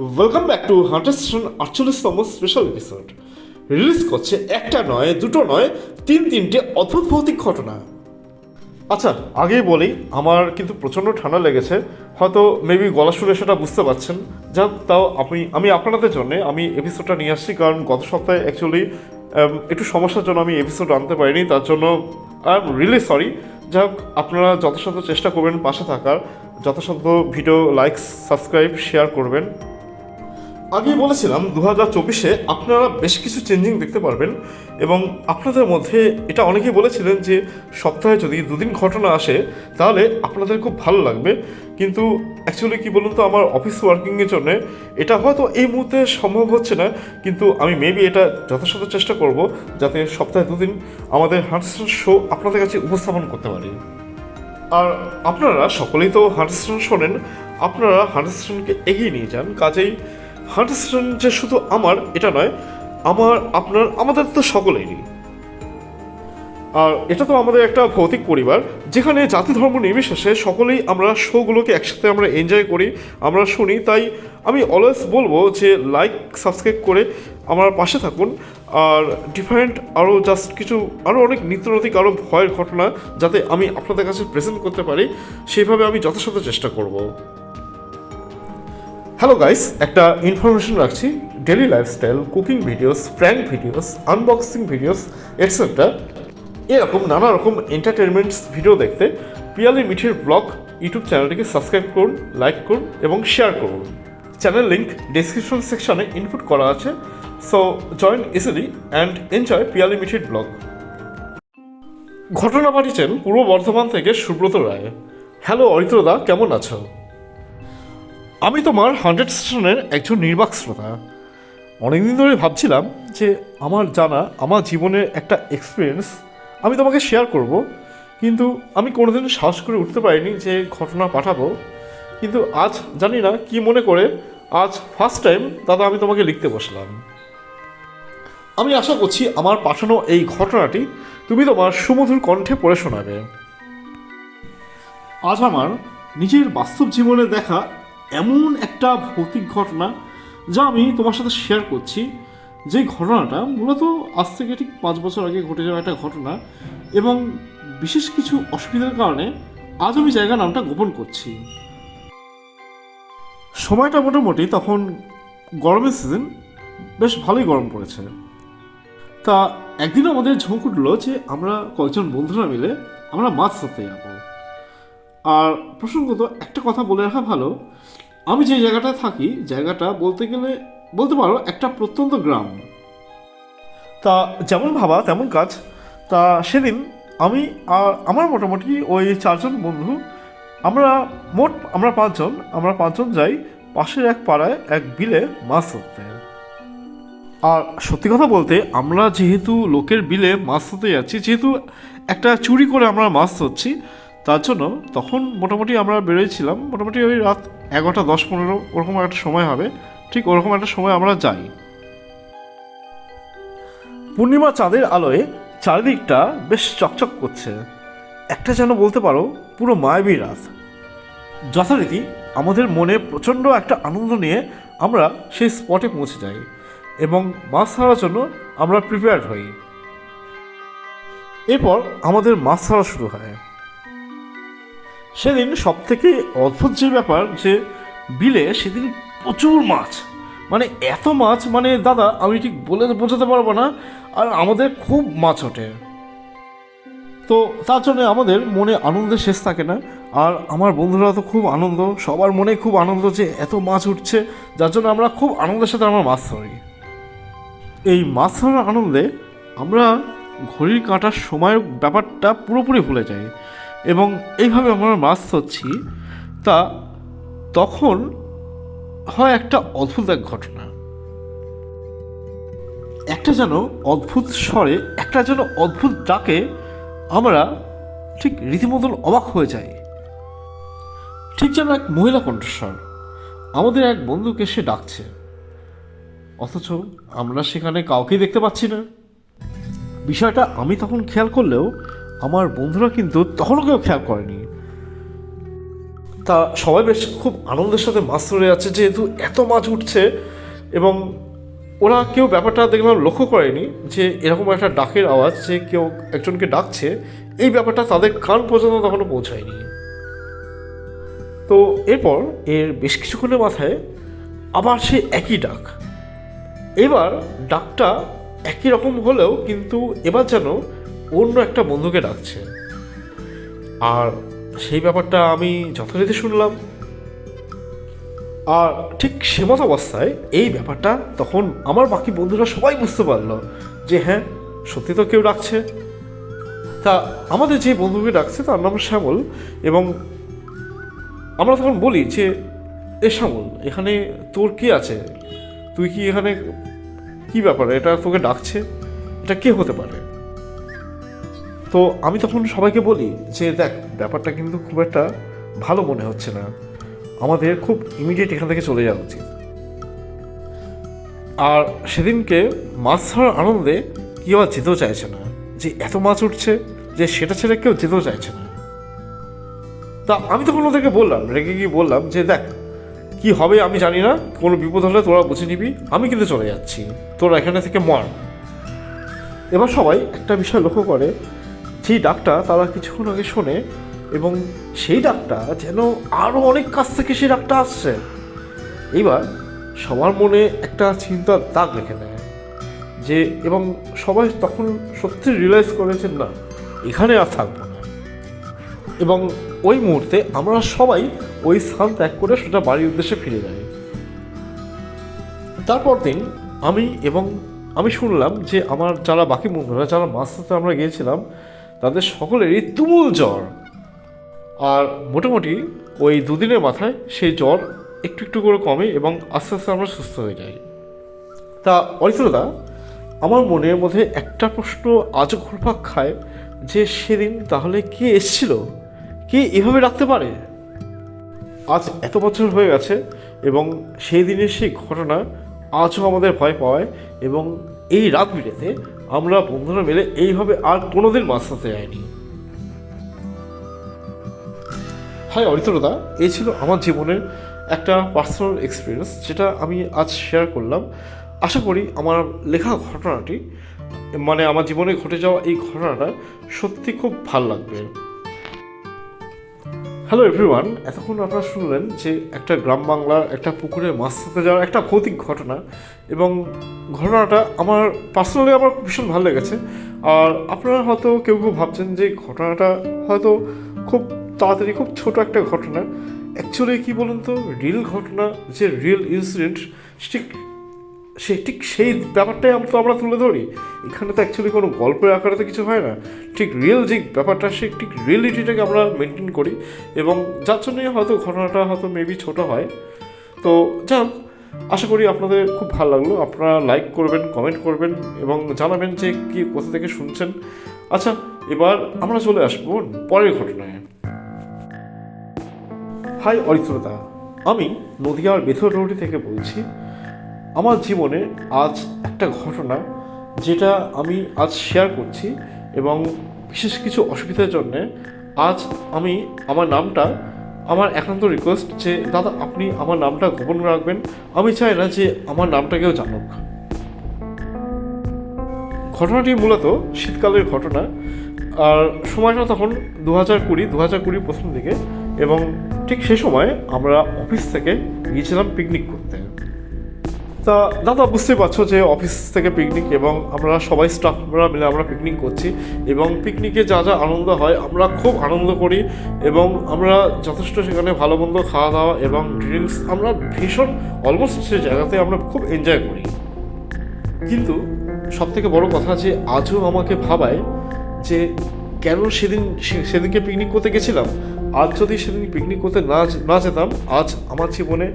Welcome back to hunter station আটচল্লিশতম special episode release করছে একটা নয়, দুটো নয়, তিন তিনটে অদ্ভুত ভৌতিক ঘটনা। আচ্ছা আগেই বলি, আমার কিন্তু প্রচণ্ড ঠান্ডা লেগেছে। হয়তো মেবি গলা শুনে সেটা বুঝতে পারছেন। যা তাও আপনি, আমি আপনাদের জন্য আমি এপিসোডটা নিয়ে আসছি, কারণ গত সপ্তাহে অ্যাকচুয়ালি একটু সমস্যার জন্য আমি এপিসোড আনতে পারিনি, তার জন্য আই এম রিয়েলি সরি হোক আপনারা যথাসাধ্য চেষ্টা করবেন পাশে থাকার। যথাসাধ্য ভিডিও লাইক সাবস্ক্রাইব শেয়ার করবেন। আগেই বলেছিলাম দু হাজার চব্বিশে আপনারা বেশ কিছু চেঞ্জিং দেখতে পারবেন এবং আপনাদের মধ্যে এটা অনেকেই বলেছিলেন যে সপ্তাহে যদি দুদিন ঘটনা আসে, তাহলে আপনাদের খুব ভালো লাগবে। কিন্তু অ্যাকচুয়ালি কি বলুন তো, আমার অফিস ওয়ার্কিংয়ের জন্য এটা হয়তো এই মুহূর্তে সম্ভব হচ্ছে না, কিন্তু আমি মেবি এটা যথাসাধ্য চেষ্টা করব যাতে সপ্তাহে দুদিন আমাদের হান্টসন শো আপনাদের কাছে উপস্থাপন করতে পারি। আর আপনারা সকলেই তো হান্টারস্টোন শোনেন, আপনারা হান্টারস্টোনকে এগিয়ে নিয়ে যান, কাজেই হান্টারস্টোন যে শুধু আমার, এটা নয়, আমার, আপনার, আমাদের তো সকলেরই। আর এটা তো আমাদের একটা ভৌতিক পরিবার, যেখানে জাতি ধর্ম নির্বিশেষে সকলেই আমরা শোগুলোকে একসাথে আমরা এনজয় করি, আমরা শুনি। তাই আমি অলওয়েজ বলব যে লাইক সাবস্ক্রাইব করে আমার পাশে থাকুন। আর ডিফারেন্ট আরও জাস্ট কিছু আরও অনেক নিত্যনৈতিক আরও ভয়ের ঘটনা যাতে আমি আপনাদের কাছে প্রেজেন্ট করতে পারি সেইভাবে আমি যথাসাধ্য চেষ্টা করব। হ্যালো গাইস একটা ইনফরমেশন রাখছি daily lifestyle cooking videos prank videos unboxing videos etcetera এরকম নানা রকম এন্টারটেনমেন্টস ভিডিও দেখতে পিয়ালি মিঠির ব্লগ ইউটিউব চ্যানেলটিকে সাবস্ক্রাইব করুন লাইক করুন এবং শেয়ার করুন। চ্যানেল লিঙ্ক ডিসক্রিপশন সেকশনে ইনপুট করা আছে। So join easily and enjoy Piyali মিঠির blog ঘটনা পাঠিয়েছেন পূর্ব বর্ধমান থেকে সুব্রত রায়। হ্যালো অরিত্রদা, কেমন আছো? আমি তোমার হান্ড্রেড স্টেশনের একজন নির্বাক শ্রোতা। অনেকদিন ধরে ভাবছিলাম যে আমার জানা, আমার জীবনের একটা এক্সপিরিয়েন্স আমি তোমাকে শেয়ার করব। কিন্তু আমি কোনোদিন সাহস করে উঠতে পারিনি যে ঘটনা পাঠাবো। কিন্তু আজ জানি না কি মনে করে, আজ ফার্স্ট টাইম দাদা আমি তোমাকে লিখতে বসলাম। আমি আশা করছি আমার পাঠানো এই ঘটনাটি তুমি তোমার সুমধুর কণ্ঠে পড়ে শোনাবে। আজ আমার নিজের বাস্তব জীবনে দেখা এমন একটা ভৌতিক ঘটনা যা আমি তোমার সাথে শেয়ার করছি। যে ঘটনাটা মূলত আজ থেকে ঠিক পাঁচ বছর আগে ঘটে যাওয়া একটা ঘটনা এবং বিশেষ কিছু অসুবিধার কারণে আজ আমি জায়গা নামটা গোপন করছি। সময়টা মোটামুটি তখন গরমের সিজন বেশ ভালোই গরম পড়েছে। তা একদিন আমাদের ঝোঁক উঠল যে আমরা কয়েকজন বন্ধুরা মিলে আমরা মাছ ধরতে যাব। আর প্রসঙ্গত একটা কথা বলে রাখা ভালো। আমি যে জায়গাটায় থাকি, জায়গাটা বলতে গেলে, বলতে পারো একটা প্রত্যন্ত গ্রাম। তা যেমন ভাবা, তেমন কাজ। তা সেদিন আমি আর আমার মোটামুটি ওই চারজন বন্ধু, আমরা মোট আমরা পাঁচজন আমরা পাঁচজন যাই পাশের এক পাড়ায় এক বিলে মাছ ধরতে। আর সত্যি কথা বলতে, আমরা যেহেতু লোকের বিলে মাছ ধরতে যাচ্ছি, যেহেতু একটা চুরি করে আমরা মাছ ধরছি তার জন্য তখন মোটামুটি আমরা বেরোয়ছিলাম মোটামুটি ওই রাত এগারোটা, দশ, পনেরো, ওরকম একটা সময় হবে। ঠিক ওরকম একটা সময় আমরা যাই। পূর্ণিমা চাঁদের আলোয় চারিদিকটা বেশ চকচক করছে। একটা যেন বলতে পারো, পুরো মায়াবী রাত। যথারীতি আমাদের মনে প্রচণ্ড একটা আনন্দ নিয়ে আমরা সেই স্পটে পৌঁছে যাই এবং মাছ ধরার জন্য আমরা প্রিপেয়ার হই। এরপর আমাদের মাছ ধরা শুরু হয়। সেদিন সব থেকে অদ্ভুত যে ব্যাপার যে বিলে সেদিন প্রচুর মাছ। মানে এত মাছ মানে দাদা, আমি ঠিক বলে বোঝাতে পারব না, আর আমাদের খুব মাছ ওঠে। তো তার জন্য আমাদের মনে আনন্দের শেষ থাকে না, আর আমার বন্ধুরা তো খুব আনন্দ, সবার মনে খুব আনন্দ যে এত মাছ উঠছে, যার জন্য আমরা খুব আনন্দের সাথে আমরা মাছ ধরি। এই মাছ ধরার আনন্দে আমরা ঘড়ির কাঁটার সময়ের ব্যাপারটা পুরোপুরি ভুলে যাই। এবং এইভাবে আমরা মাছ ধরছি, তা তখন হয় একটা অদ্ভুত এক ঘটনা। একটা যেন অদ্ভুত স্বরে, একটা যেন অদ্ভুত ডাকে আমরা ঠিক রীতিমতন অবাক হয়ে যাই। ঠিক যেন এক মহিলা কণ্ঠস্বর, আমাদের এক বন্ধুকে সে ডাকছে। অথচ আমরা সেখানে কাউকেই দেখতে পাচ্ছি না। বিষয়টা আমি তখন খেয়াল করলেও আমার বন্ধুরা কিন্তু তখনও কেউ খেয়াল করেনি। তা সবাই বেশ খুব আনন্দের সাথে মাছ ধরে যাচ্ছে, যেহেতু এত মাছ উঠছে এবং ওরা কেউ ব্যাপারটা দেখলাম লক্ষ্য করেনি যে এরকম একটা ডাকের আওয়াজ, যে কেউ একজনকে ডাকছে, এই ব্যাপারটা তাদের কান পর্যন্ত তখনও পৌঁছায়নি। তো এরপর এর বেশ কিছুক্ষণের মাথায় আবার সে একই ডাক। এবার ডাকটা একই রকম হলেও কিন্তু এবার যেন অন্য একটা বন্ধুকে ডাকছে। আর সেই ব্যাপারটা আমি যথারীতি শুনলাম। আর ঠিক সেমত অবস্থায় এই ব্যাপারটা তখন আমার বাকি বন্ধুরা সবাই বুঝতে পারল যে হ্যাঁ সত্যি তো কেউ ডাকছে। তা আমাদের যে বন্ধুকে ডাকছে তার নাম শ্যামল এবং আমরা তখন বলি যে, এ শ্যামল, এখানে তোর কি আছে? তুই কি এখানে, কি ব্যাপার? এটা তোকে ডাকছে? এটা কে হতে পারে? তো আমি তখন সবাইকে বলি যে, দেখ, ব্যাপারটা কিন্তু খুব একটা ভালো মনে হচ্ছে না। আমাদের খুব ইমিডিয়েট এখান থেকে চলে যাওয়া উচিত। আর সেদিনকে মাছ ধরার আনন্দে কেউ আর যেতেও চাইছে না। যে, এত মাছ উঠছে যে, সেটা ছেড়ে কেউ যেতেও চাইছে না। তা আমি তখন ওদেরকে বললাম, রেগে গিয়ে বললাম যে, দেখ, কি হবে আমি জানি না। কোনো বিপদ হলে তোরা বুঝে নিবি। আমি কিন্তু চলে যাচ্ছি। তোরা এখানে থেকে মর। এবার সবাই একটা বিষয় লক্ষ্য করে সেই ডাকটা তারা কিছুক্ষণ আগে শোনে এবং সেই ডাকটা যেন আরও অনেক কাছ থেকে সেই ডাকটা আসছে। এইবার সবার মনে একটা চিন্তার দাগ রেখে নেয় যে, এবং সবাই তখন সত্যি রিয়েলাইজ করেছেন না, এখানে আর থাকব না। এবং ওই মুহূর্তে আমরা সবাই ওই স্থান ত্যাগ করে সোজা বাড়ির উদ্দেশ্যে ফিরে যাই। তারপর দিন আমি এবং আমি শুনলাম যে আমার যারা বাকি বন্ধুরা, যারা মাছ আমরা গিয়েছিলাম তাদের সকলেরই তুমুল জ্বর। আর মোটামুটি ওই দুদিনের মাথায় সেই জ্বর একটু একটু করে কমে এবং আস্তে আস্তে আমরা সুস্থ হয়ে যাই। তা অরিত্রদা, আমার মনের মধ্যে একটা প্রশ্ন আজও ঘুরপাক খায় যে সেদিন তাহলে কে এসছিল? কে এভাবে রাখতে পারে? আজ এত বছর হয়ে গেছে এবং সেই দিনের সেই ঘটনা আজও আমাদের ভয় পাওয়ায় এবং এই রাত বিরেতে আমরা বন্ধুরা মিলে এইভাবে আর কোনোদিন মাছ ধরতে যাইনি। হাই অরিত্রদা এই ছিল আমার জীবনের একটা পার্সোনাল এক্সপিরিয়েন্স যেটা আমি আজ শেয়ার করলাম। আশা করি আমার লেখা ঘটনাটি মানে আমার জীবনে ঘটে যাওয়া এই ঘটনাটা সত্যি খুব ভালো লাগবে। হ্যালো এভরিওয়ান এতক্ষণ আপনারা শুনলেন যে একটা গ্রাম বাংলার একটা পুকুরে মাছ ধরতে যাওয়ার একটা ভৌতিক ঘটনা এবং ঘটনাটা আমার পার্সোনালি আমার ভীষণ ভালো লেগেছে। আর আপনারা হয়তো কেউ কেউ ভাবছেন যে ঘটনাটা হয়তো খুব তাড়াতাড়ি, খুব ছোট একটা ঘটনা। অ্যাকচুয়ালি কী বলুন তো? রিয়েল ঘটনা, যে রিয়েল ইনসিডেন্ট ঠিক সে ঠিক সেই ব্যাপারটাই আমরা তো আমরা তুলে ধরি। এখানে তো অ্যাকচুয়ালি কোনো গল্পের আকারে তো কিছু হয় না। ঠিক রিয়েল যে ব্যাপারটা, সে ঠিক রিয়েলিটিটাকে আমরা মেনটেন করি এবং যার জন্যই হয়তো ঘটনাটা হয়তো মেবি ছোট হয়। তো যাক আশা করি আপনাদের খুব ভালো লাগল। আপনারা লাইক করবেন কমেন্ট করবেন এবং জানাবেন যে কি, কোথা থেকে শুনছেন। আচ্ছা এবার আমরা চলে আসব পরের ঘটনায়। হাই অরিত্রতা আমি নদিয়ার বেথর রোডি থেকে বলছি। আমার জীবনে আজ একটা ঘটনা যেটা আমি আজ শেয়ার করছি এবং বিশেষ কিছু অসুবিধার জন্য আজ আমি আমার নামটা, আমার একান্ত রিকোয়েস্ট যে, দাদা, আপনি আমার নামটা গোপন রাখবেন। আমি চাই না যে আমার নামটা কেউ জানুক। ঘটনাটি মূলত শীতকালের ঘটনা। আর সময়টা তখন দু হাজার কুড়ি দু হাজার কুড়ির প্রথম দিকে এবং ঠিক সে সময় আমরা অফিস থেকে গিয়েছিলাম পিকনিক করতে। তা দাদা বুঝতে পারছ যে অফিস থেকে পিকনিক এবং আমরা সবাই স্টাফরা মিলে আমরা পিকনিক করছি এবং পিকনিকে যা যা আনন্দ হয়, আমরা খুব আনন্দ করি এবং আমরা যথেষ্ট সেখানে ভালো মন্দ খাওয়া দাওয়া এবং ড্রিঙ্কস আমরা ভীষণ অলমোস্ট সে জায়গাতে আমরা খুব এনজয় করি। কিন্তু সব থেকে বড় কথা যে আজও আমাকে ভাবায় যে কেন সেদিন সেদিনকে পিকনিক করতে গেছিলাম? আজ যদি সেদিন পিকনিক করতে না না যেতাম, আজ আমার জীবনে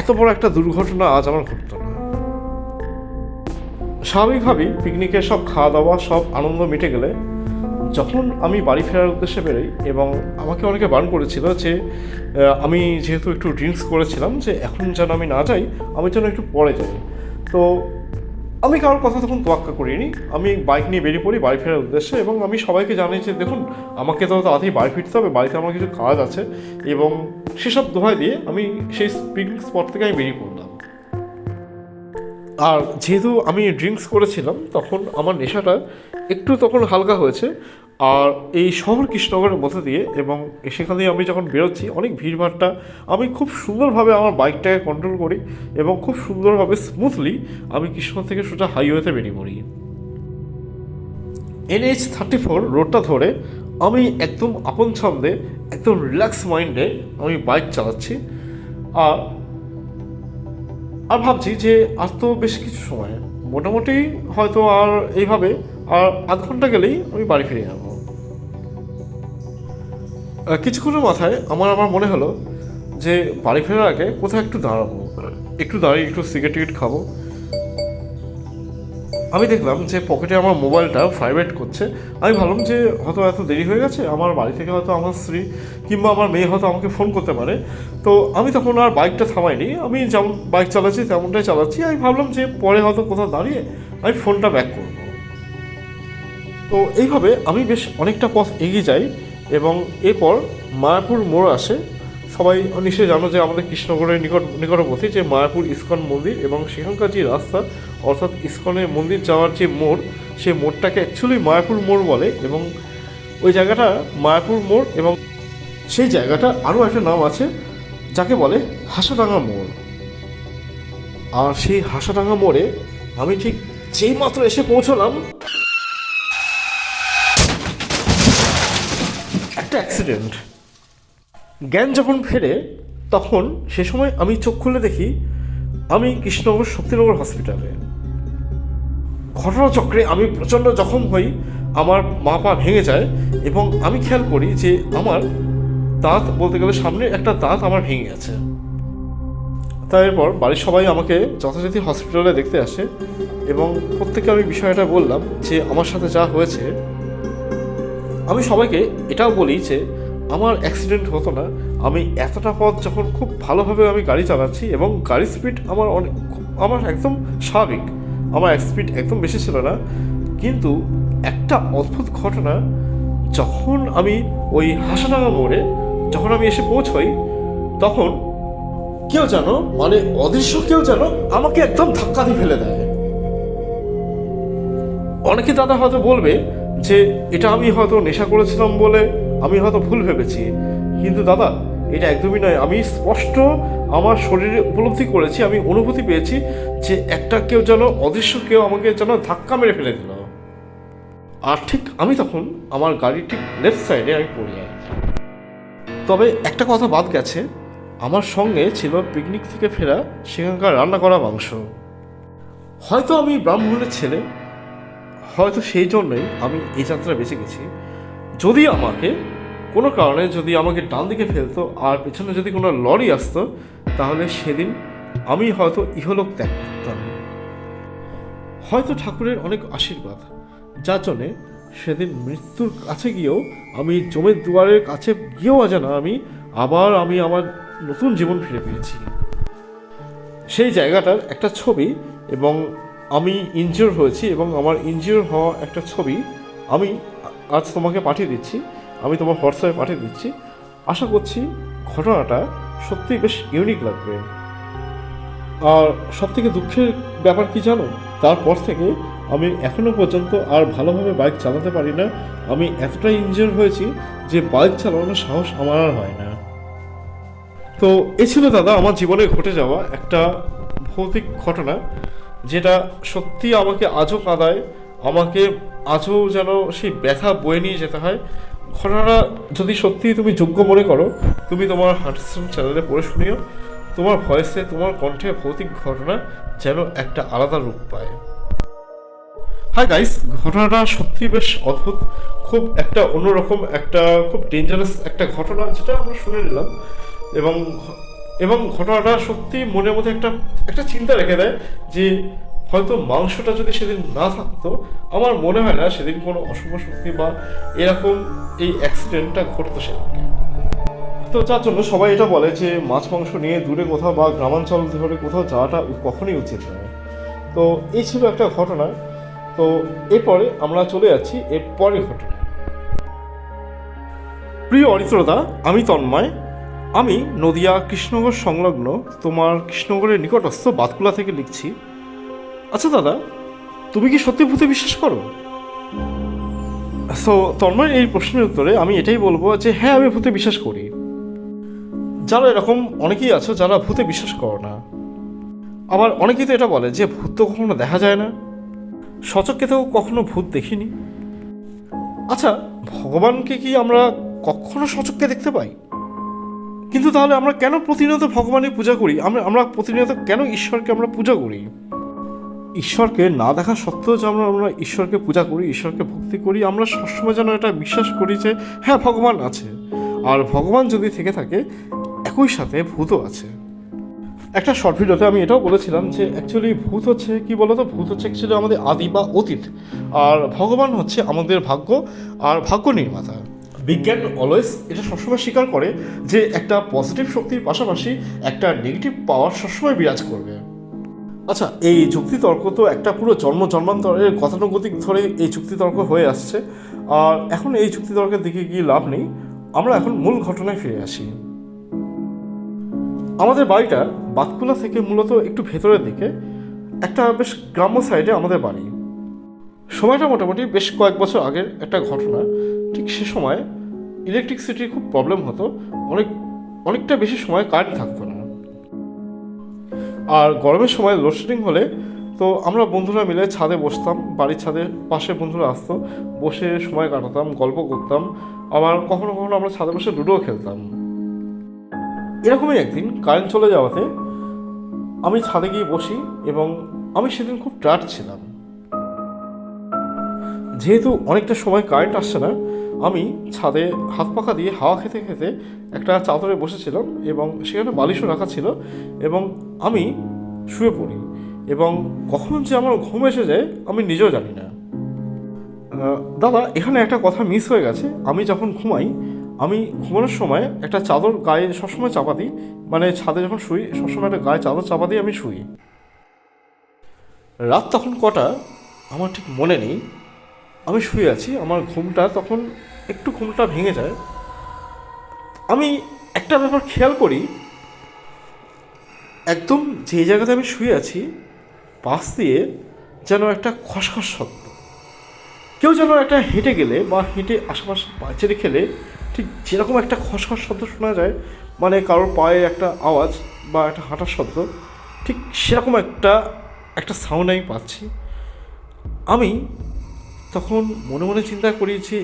এত বড় একটা দুর্ঘটনা আজ আমার ঘটতো না। স্বাভাবিকভাবেই পিকনিকের সব খাওয়া দাওয়া সব আনন্দ মিটে গেলে যখন আমি বাড়ি ফেরার উদ্দেশ্যে বেরোই এবং আমাকে অনেকে বারণ করেছিল যে আমি যেহেতু একটু ড্রিঙ্কস করেছিলাম যে, এখন যেন আমি না যাই, আমি যেন একটু পরে যাই। তো আমি কারোর কথা তখন তোয়াক্কা করিনি। আমি বাইক নিয়ে বেরিয়ে পড়ি, বাড়ি ফেরার উদ্দেশ্যে এবং আমি সবাইকে জানাই যে, দেখুন, আমাকে তো তাড়াতাড়ি বাড়ি ফিরতে হবে, বাড়িতে আমার কিছু কাজ আছে। এবং সেসব দোহাই দিয়ে আমি সেই পিকনিক স্পট থেকে আমি বেরিয়ে পড়লাম। আর যেহেতু আমি ড্রিঙ্কস করেছিলাম, তখন আমার নেশাটা একটু তখন হালকা হয়েছে। আর এই শহর কৃষ্ণনগরের মধ্যে দিয়ে এবং সেখান আমি যখন বেরোচ্ছি, অনেক ভিড়ভাড়টা, আমি খুব সুন্দরভাবে আমার বাইকটাকে কন্ট্রোল করি এবং খুব সুন্দরভাবে স্মুথলি আমি কৃষ্ণ থেকে সোজা হাইওয়েতে বেরিয়ে পড়ি। এনএইচ থার্টি ফোর রোডটা ধরে আমি একদম আপন ছন্দে, একদম রিল্যাক্স মাইন্ডে আমি বাইক চালাচ্ছি। আর আর ভাবছি যে আর তো বেশ কিছু সময়। মোটামুটি হয়তো আর এইভাবে, আর আধ ঘণ্টা গেলেই আমি বাড়ি ফিরে যাব। কিছুক্ষণের মাথায় আমার আমার মনে হলো যে বাড়ি ফেরার আগে কোথাও একটু দাঁড়াবো। একটু দাঁড়িয়ে একটু সিগারেট টিকিট খাব। আমি দেখলাম যে পকেটে আমার মোবাইলটা ভাইব্রেট করছে। আমি ভাবলাম যে হয়তো এত দেরি হয়ে গেছে, আমার বাড়ি থেকে হয়তো আমার স্ত্রী কিংবা আমার মেয়ে হয়তো আমাকে ফোন করতে পারে। তো আমি তখন আর বাইকটা থামাইনি। আমি যেমন বাইক চালাচ্ছি, তেমনটাই চালাচ্ছি। আমি ভাবলাম যে পরে হয়তো কোথাও দাঁড়িয়ে আমি ফোনটা ব্যাক করব। তো এইভাবে আমি বেশ অনেকটা পথ এগিয়ে যাই। এবং এরপর মায়াপুর মোড় আসে। সবাই নিশ্চয়ই জানো যে আমাদের কৃষ্ণগড়ের নিকট নিকটবর্তী যে মায়াপুর ইস্কন মন্দির এবং সেখানকার যে রাস্তা, অর্থাৎ ইস্কনের মন্দির যাওয়ার যে মোড়, সেই মোড়টাকে অ্যাকচুয়ালি মায়াপুর মোড় বলে এবং ওই জায়গাটা মায়াপুর মোড় এবং সেই জায়গাটা আরও একটা নাম আছে যাকে বলে হাসাডাঙ্গা মোড়। আর সেই হাসাডাঙ্গা মোড়ে আমি ঠিক যেই মাত্র এসে পৌঁছলাম একটা অ্যাক্সিডেন্ট জ্ঞান যখন ফেরে, তখন সে সময় আমি চোখ খুলে দেখি, আমি কৃষ্ণনগর শক্তিনগর হসপিটালে ঘটনাচক্রে আমি প্রচণ্ড জখম হই, আমার মা পা ভেঙে যায় এবং আমি খেয়াল করি যে আমার দাঁত বলতে গেলে সামনে একটা দাঁত আমার ভেঙে গেছে। তারপর বাড়ির সবাই আমাকে যথাযথ হসপিটালে দেখতে আসে এবং প্রত্যেকে আমি বিষয়টা বললাম যে আমার সাথে যা হয়েছে আমি সবাইকে এটাও বলি যে, আমার অ্যাক্সিডেন্ট হতো না। আমি এতটা পথ যখন খুব ভালোভাবে আমি গাড়ি চালাচ্ছি এবং গাড়ির স্পিড আমার অনেক আমার একদম স্বাভাবিক। আমার স্পিড একদম বেশি ছিল না। কিন্তু একটা অদ্ভুত ঘটনা, যখন আমি ওই হাসাডাঙ্গা মোড়ে যখন আমি এসে পৌঁছই, তখন কেউ যেন মানে অদৃশ্য কেউ যেন আমাকে একদম ধাক্কা দিয়ে ফেলে দেয়। অনেকে দাদা হয়তো বলবে যে এটা আমি হয়তো নেশা করেছিলাম বলে আমি হয়তো ভুল ভেবেছি। কিন্তু দাদা, এটা একদমই নয়। আমি স্পষ্ট আমার শরীরে উপলব্ধি করেছি, আমি অনুভূতি পেয়েছি যে একটা কেউ যেন, অদৃশ্য কেউ আমাকে যেন ধাক্কা মেরে ফেলে দিল। আর ঠিক আমি তখন আমার গাড়ির ঠিক লেফট সাইডে আমি পড়ে যাই তবে একটা কথা বাদ গেছে, আমার সঙ্গে ছিল পিকনিক থেকে ফেরা সেখানকার রান্না করা মাংস। হয়তো আমি ব্রাহ্মণের ছেলে হয়তো সেই জন্যই আমি এই যাত্রা বেঁচে গেছি। যদি আমাকে, কোনো কারণে যদি আমাকে ডান দিকে ফেলতো আর পেছনে যদি কোনো লরি আসতো, তাহলে সেদিন আমি হয়তো ইহলোক ত্যাগ করতাম। হয়তো ঠাকুরের অনেক আশীর্বাদ, যার জন্যে সেদিন মৃত্যুর কাছে গিয়েও আমি জমের দুয়ারের কাছে গিয়েও অজানা আমি আবার আমি আমার নতুন জীবন ফিরে পেয়েছি। সেই জায়গাটার একটা ছবি এবং আমি ইনজিওর হয়েছি এবং আমার ইনজিওর হওয়া একটা ছবি আমি আজ তোমাকে পাঠিয়ে দিচ্ছি, আমি তোমার হোয়াটসঅ্যাপে পাঠিয়ে দিচ্ছি। আশা করছি ঘটনাটা সত্যিই বেশ ইউনিক লাগবে। আর সব থেকে দুঃখের ব্যাপার কি জানো? তারপর থেকে আমি এখনও পর্যন্ত আর ভালোভাবে বাইক চালাতে পারি না। আমি এতটাই ইনজিওর হয়েছি যে বাইক চালানোর সাহস আমার আর হয় না। তো এ ছিল দাদা, আমার জীবনে ঘটে যাওয়া একটা ভৌতিক ঘটনা। যেটা সত্যি আমাকে আজও কাঁদায়, আমাকে আজও যেন সেই ব্যথা বয়ে নিয়ে যেতে হয়। ঘটনাটা যদি সত্যি তুমি যোগ্য মনে করো, তুমি তোমার হার্টস্টোন চ্যানেলে পড়ে শুনিও। তোমার ভয়েসে তোমার কণ্ঠে ভৌতিক ঘটনা যেন একটা আলাদা রূপ পায়। হাই গাইস ঘটনাটা সত্যি বেশ অদ্ভুত। খুব একটা অন্যরকম একটা, খুব ডেঞ্জারাস একটা ঘটনা যেটা আমরা শুনে নিলাম। এবং এবং ঘটনাটা সত্যি মনের মধ্যে একটা একটা চিন্তা রেখে দেয় যে হয়তো মাংসটা যদি সেদিন না থাকতো, আমার মনে হয় না সেদিন কোনো অশুভ শক্তি বা এরকম এই অ্যাক্সিডেন্টটা ঘটতো সেদিনকে। তো যার জন্য সবাই এটা বলে যে মাছ, মাংস নিয়ে দূরে কোথাও বা গ্রামাঞ্চল ধরে কোথাও যাওয়াটা কখনোই উচিত নয়। তো এই ছিল একটা ঘটনা। তো এরপরে আমরা চলে যাচ্ছি এর পরের ঘটনা প্রিয় অরিত্রদা, আমি তন্ময়। আমি নদিয়া কৃষ্ণনগর সংলগ্ন তোমার কৃষ্ণনগরের নিকটস্থ বাতকুলা থেকে লিখছি। আচ্ছা দাদা, তুমি কি সত্যি ভূতে বিশ্বাস করো? সো তন্ময় এই প্রশ্নের উত্তরে আমি এটাই বলব যে হ্যাঁ আমি ভূতে বিশ্বাস করি। যারা এরকম অনেকেই আছো যারা ভূতে বিশ্বাস করো না। আবার অনেকেই তো এটা বলে যে ভূত তো কখনো দেখা যায় না। সচককে তো কখনো ভূত দেখিনি। আচ্ছা ভগবানকে কি আমরা কখনো সচককে দেখতে পাই? কিন্তু তাহলে আমরা কেন প্রতিনিয়ত ভগবানের পূজা করি? আমরা আমরা প্রতিনিয়ত কেন ঈশ্বরকে আমরা পূজা করি? ঈশ্বরকে না দেখা সত্ত্বেও যে আমরা আমরা ঈশ্বরকে পূজা করি, ঈশ্বরকে ভক্তি করি, আমরা সবসময় যেন এটা বিশ্বাস করি যে হ্যাঁ ভগবান আছে। আর ভগবান যদি থেকে থাকে, একই সাথে ভূতও আছে। একটা শর্ট ভিডিওতে আমি এটাও বলেছিলাম যে অ্যাকচুয়ালি ভূত হচ্ছে, কি বলতো? ভূত হচ্ছে অ্যাকচুয়ালি আমাদের আদি বা অতীত। আর ভগবান হচ্ছে আমাদের ভাগ্য, আর ভাগ্য নির্মাতা। বিজ্ঞান অলওয়েজ এটা সবসময় স্বীকার করে যে একটা পজিটিভ শক্তির পাশাপাশি একটা নেগেটিভ পাওয়ার সবসময় বিরাজ করবে। আচ্ছা এই যুক্তিতর্ক তো একটা পুরো জন্ম জন্মান্তরের গতানুগতিক ধরে এই যুক্তিতর্ক হয়ে আসছে। আর এখন এই যুক্তিতর্কের দিকে গিয়ে লাভ নেই। আমরা এখন মূল ঘটনায় ফিরে আসি। আমাদের বাড়িটা বাতকুলা থেকে মূলত একটু ভেতরের দিকে, একটা বেশ গ্রাম্য সাইডে আমাদের বাড়ি। সময়টা মোটামুটি বেশ কয়েক বছর আগের একটা ঘটনা। ঠিক সে সময় ইলেকট্রিসিটির খুব প্রবলেম হতো। অনেক, অনেকটা বেশি সময় কারেন্ট থাকতো না। আর গরমের সময় লোডশেডিং হলে তো আমরা বন্ধুরা মিলে ছাদে বসতাম, বাড়ির ছাদে পাশে বন্ধুরা আসতো, বসে সময় কাটাতাম, গল্প করতাম, আবার কখনো কখনো আমরা ছাদে বসে লুডোও খেলতাম। এরকমই একদিন কারেন্ট চলে যাওয়াতে আমি ছাদে গিয়ে বসি এবং আমি সেদিন খুব টায়ার্ড ছিলাম। যেহেতু অনেকটা সময় কারেন্ট আসছে না আমি ছাদে হাত পাখা দিয়ে হাওয়া খেতে খেতে একটা চাদরে বসেছিলাম এবং সেখানে বালিশও রাখা ছিল এবং আমি শুয়ে পড়ি এবং কখন যে আমার ঘুম এসে যায় আমি নিজেও জানি না। দাদা, এখানে একটা কথা মিস হয়ে গেছে। আমি যখন ঘুমাই, আমি ঘুমানোর সময় একটা চাদর গায়ে সবসময় চাপা দিই। মানে ছাদে যখন শুই, সবসময় একটা গায়ে চাদর চাপা দিয়ে আমি শুই। রাত তখন কটা? আমার ঠিক মনে নেই। আমি শুয়ে আছি, আমার ঘুমটা তখন একটু ঘুমটা ভেঙে যায়। আমি একটা ব্যাপার খেয়াল করি। একদম যে জায়গাতে আমি শুয়ে আছি, পাশ দিয়ে যেন একটা খসখস শব্দ। কেউ যেন একটা হেঁটে গেলে বা হেঁটে আশেপাশে পাঁচেরে খেলে ঠিক যেরকম একটা খসখস শব্দ শোনা যায় মানে কারোর পায়ে একটা আওয়াজ বা একটা হাঁটার শব্দ, ঠিক সেরকম একটা একটা সাউন্ড আমি পাচ্ছি। আমি তখন মনে মনে চিন্তা করি যে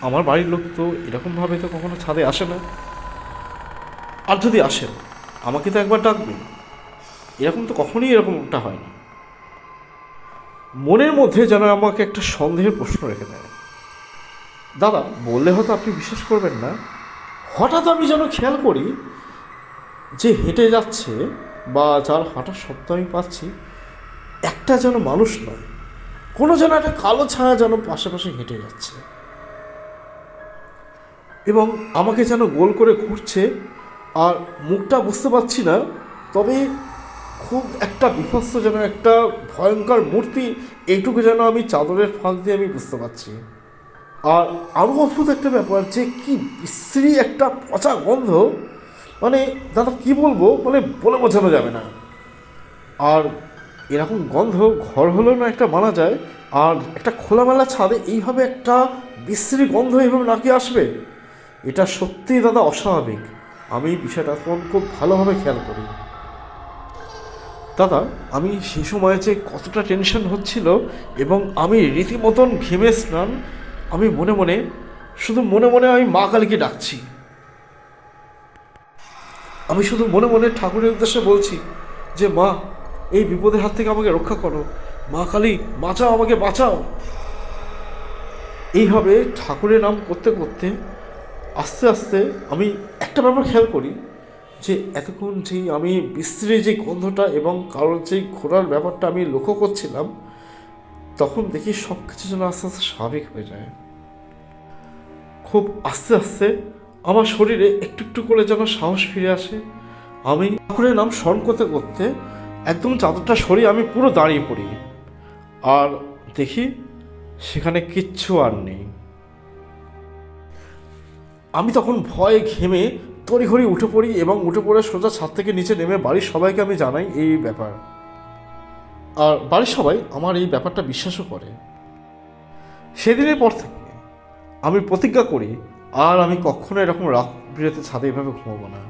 আমার বাড়ির লোক তো এরকমভাবে তো কখনো ছাদে আসে না। আর যদি আসেন আমাকে তো একবার ডাকবে। এরকম তো কখনোই এরকমটা হয় না মনের মধ্যে যেন আমাকে একটা সন্দেহের প্রশ্ন রেখে দেয়। দাদা, বললে হয়তো আপনি বিশ্বাস করবেন না। হঠাৎ আমি যেন খেয়াল করি যে হেঁটে যাচ্ছে বা যার হাঁটার শব্দ আমি পাচ্ছি, একটা যেন মানুষ নয়, কোনো যেন একটা কালো ছায়া যেন পাশে পাশে হেঁটে যাচ্ছে। এবং আমাকে যেন গোল করে ঘুরছে, আর মুখটা বুঝতে পারছি না, তবে খুব একটা বিভৎস যেন একটা ভয়ঙ্কর মূর্তি, এইটুকু যেন আমি চাদরের ফাঁক দিয়ে আমি বুঝতে পারছি। আর আরও অদ্ভুত একটা ব্যাপার যে কি বিশ্রী একটা পচা গন্ধ মানে দাদা কি বলব মানে বলে বোঝানো যাবে না। আর এরকম গন্ধ ঘর হলেও না একটা মানা যায়, আর একটা খোলামেলা ছাদে এইভাবে একটা বিশ্রী গন্ধ এইভাবে নাকি আসবে? এটা সত্যিই দাদা অস্বাভাবিক। আমি বিষয়টা তখন খুব ভালোভাবে খেয়াল করি। দাদা, আমি সেই সময় যে কতটা টেনশন হচ্ছিল এবং আমি রীতিমতন ঘেমে স্নান, আমি মনে মনে, শুধু মনে মনে আমি মা কালীকে ডাকছি। আমি শুধু মনে মনে ঠাকুরের উদ্দেশ্যে বলছি যে, মা, এই বিপদের হাত থেকে আমাকে রক্ষা করো। মা কালী, বাঁচাও, আমাকে বাঁচাও। এইভাবে ঠাকুরের নাম করতে করতে আস্তে আস্তে আমি একটা ব্যাপার খেয়াল করি যে এতক্ষণ যেই আমি বিস্ত্রী যে গন্ধটা এবং কারোর যেই ঘোরার ব্যাপারটা আমি লক্ষ্য করছিলাম, তখন দেখি সব কিছু যেন আস্তে আস্তে স্বাভাবিক হয়ে যায়। খুব আস্তে আস্তে আমার শরীরে একটু একটু করে যেন সাহস ফিরে আসে। আমি ঠাকুরের নাম স্মরণ করতে করতে একদম চাদরটা সরিয়ে আমি পুরো দাঁড়িয়ে পড়ি। আর দেখি সেখানে কিচ্ছু আর নেই। আমি তখন ভয়ে ঘেমে তড়িঘড়ি উঠে পড়ি এবং উঠে পড়ে সোজা ছাদ থেকে নিচে নেমে বাড়ির সবাইকে আমি জানাই এই ব্যাপার। আর বাড়ির সবাই আমার এই ব্যাপারটা বিশ্বাসও করে। সেদিনের পর থেকে আমি প্রতিজ্ঞা করি, আর আমি কখনো এরকম রাত বিরেতে ছাদে এভাবে ঘুমাবো না।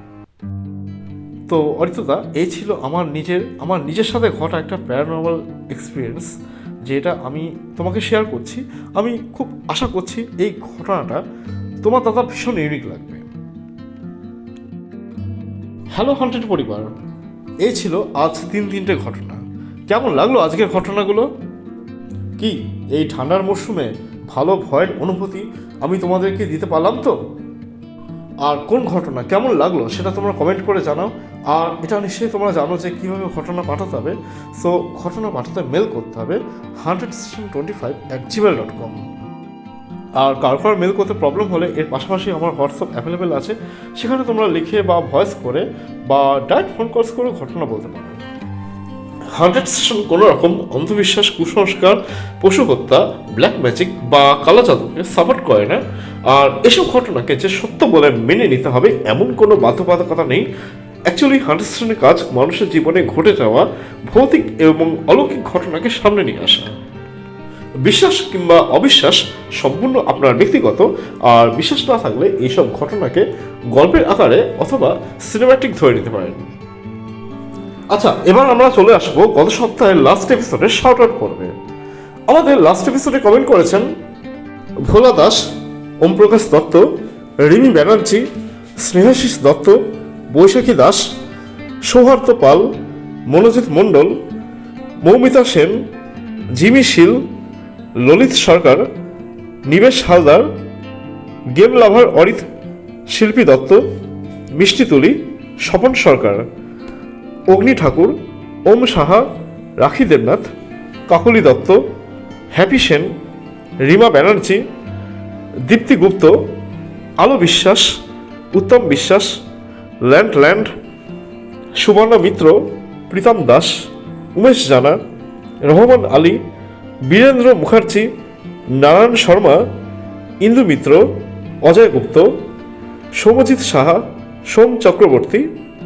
তো অরিতদা এই ছিল আমার নিজের আমার নিজের সাথে ঘটা একটা প্যারানর্মাল এক্সপিরিয়েন্স যেটা আমি তোমাকে শেয়ার করছি। আমি খুব আশা করছি এই ঘটনাটা তোমার দাদা ভীষণ ইউনিক লাগবে। হ্যালো হান্টেড পরিবার। এই ছিল আজ তিন তিনটে ঘটনা। কেমন লাগল আজকের ঘটনাগুলো? কি, এই ঠান্ডার মরশুমে ভালো ভয়ের অনুভূতি আমি তোমাদেরকে দিতে পারলাম তো? আর কোন ঘটনা কেমন লাগল সেটা তোমরা কমেন্ট করে জানাও। আর এটা নিশ্চয়ই তোমরা জানো যে কীভাবে ঘটনা পাঠাতে হবে। সো ঘটনা পাঠাতে মেল করতে হবে hundred system twenty five at Gmail dot com আর কার কার মেল করতে প্রবলেম হলে এর পাশাপাশি আমার হোয়াটসঅ্যাপ অ্যাভেলেবেল আছে। সেখানে তোমরা লিখে বা ভয়েস করে বা ডাইরেক্ট ফোন কলস করে ঘটনা বলতে পারো। হান্ড্রেড সেশন কোনো রকম অন্ধবিশ্বাস, কুসংস্কার, পশু হত্যা ব্ল্যাক ম্যাজিক বা কালা জাদুকে সাপোর্ট করে না। আর এসব ঘটনাকে যে সত্য বলে মেনে নিতে হবে এমন কোনো বাধ্যবাধকতা নেই। অ্যাকচুয়ালি হান্ড্রেড কাজ মানুষের জীবনে ঘটে যাওয়া ভৌতিক এবং অলৌকিক ঘটনাকে সামনে নিয়ে আসা। বিশ্বাস কিংবা অবিশ্বাস সম্পূর্ণ আপনার ব্যক্তিগত, আর বিশ্বাস না থাকলে এইসব ঘটনাকে গল্পের আকারে অথবা সিনেম্যাটিক ধরে নিতে পারেন। আচ্ছা এবার আমরা চলে আসব গত সপ্তাহের লাস্ট এপিসোডে শাউট আউট করবে আমাদের লাস্ট এপিসোডে কমেন্ট করেছেন Bhola Das, Omprakash Dutta, Rimi Banerjee, Snehashis Dutta, Baishakhi Das, Souhardya Pal, Manojit Mondal, Moumita Sen, Jimmy Shil Lalit Sarkar Nibesh Haldar, game lover Arit Shilpi Dutta, Mishti তুলি, স্বপন সরকার, অগ্নি Thakur, Om Saha, Rakhi Debnath, Kakali Dutta, Happy Sen, Rima Banerjee, Dipti Gupta, Alo Biswas, Uttam Biswas, land land, Suborna Mitra, Pritam Das, Umesh Jana, Rahman Ali Virender Mukherjee, Narayan Sharma, ইন্দু মিত্র, অজয় গুপ্ত সৌমজিৎ সাহা, সোম চক্রবর্তী,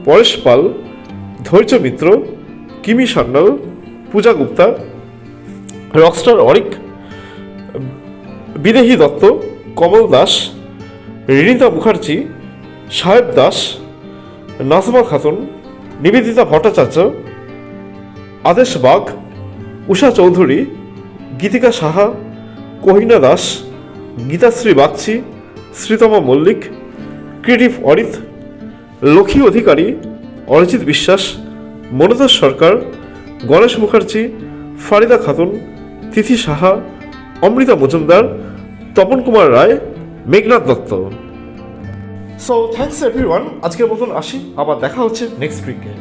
পরেশ পাল, Dhairya Mitra, Kimi Sanyal, Puja Gupta, rockstar Arik, Bidehi Dutta, Kamal Das, Rinita Mukherjee, সাহেব Das, Nazma Khatun, Nibedita Bhattacharya, Adesh Bag, Usha Chowdhury Gitika Saha Kohina Das Gitashri Bagchi, Sritama Mallick creative Arit, Lakshmi Adhikari, Arijit Biswas, Manoj Sarkar, Ganesh Mukherjee, Farida Khatun, Tithi Saha, Amrita Majumdar, Tapan Kumar Roy, Meghnath Dutta. So thanks everyone আজকের মতন আসি, আবার দেখা হচ্ছে next উইকে